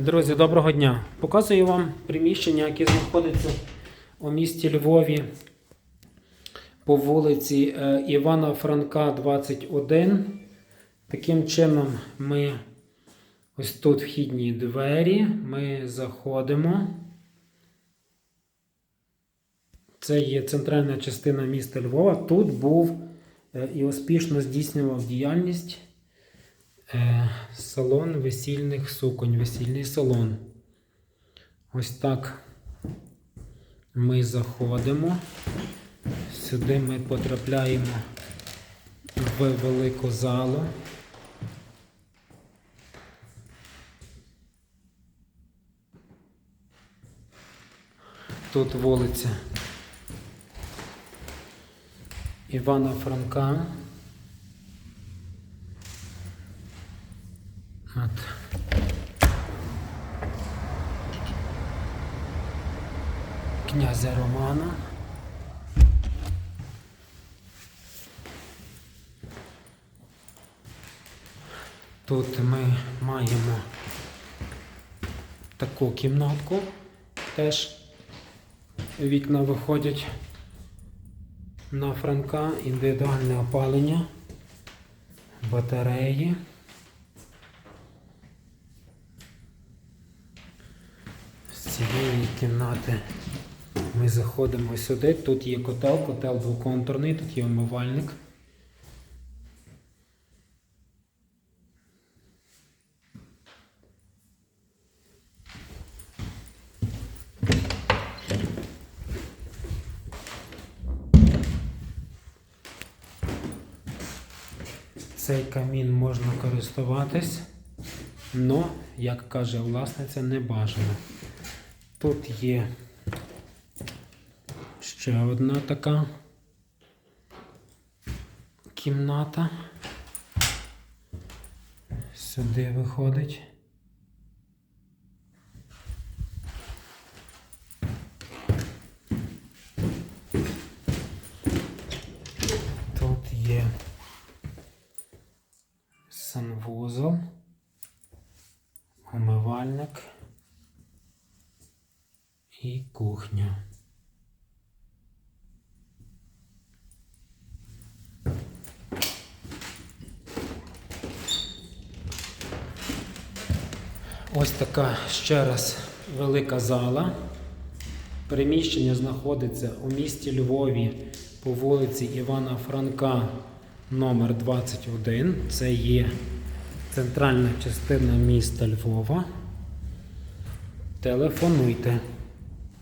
Друзі, доброго дня! Показую вам приміщення, яке знаходиться у місті Львові по вулиці е, Івана Франка, 21. Таким чином, ми ось тут вхідні двері. Ми заходимо. Це є центральна частина міста Львова. Тут був е, і успішно здійснював діяльність. Е, Салон весільних суконь, весільний салон. Ось так ми заходимо. Сюди ми потрапляємо в велику залу. Тут вулиця Івана Франка. От. Князя Романа. Тут ми маємо таку кімнатку. Теж вікна виходять на франка, індивідуальне опалення, батареї. З цієї кімнати ми заходимо сюди. Тут є котел, котел двоконтурний, тут є умивальник. Цей камін можна користуватись, але, як каже власниця, не бажано. Тут є ще одна така кімната. Сюди виходить. Тут є санвузол, умивальник і кухня. Ось така ще раз велика зала. Приміщення знаходиться у місті Львові по вулиці Івана Франка номер 21. Це є центральна частина міста Львова. Телефонуйте.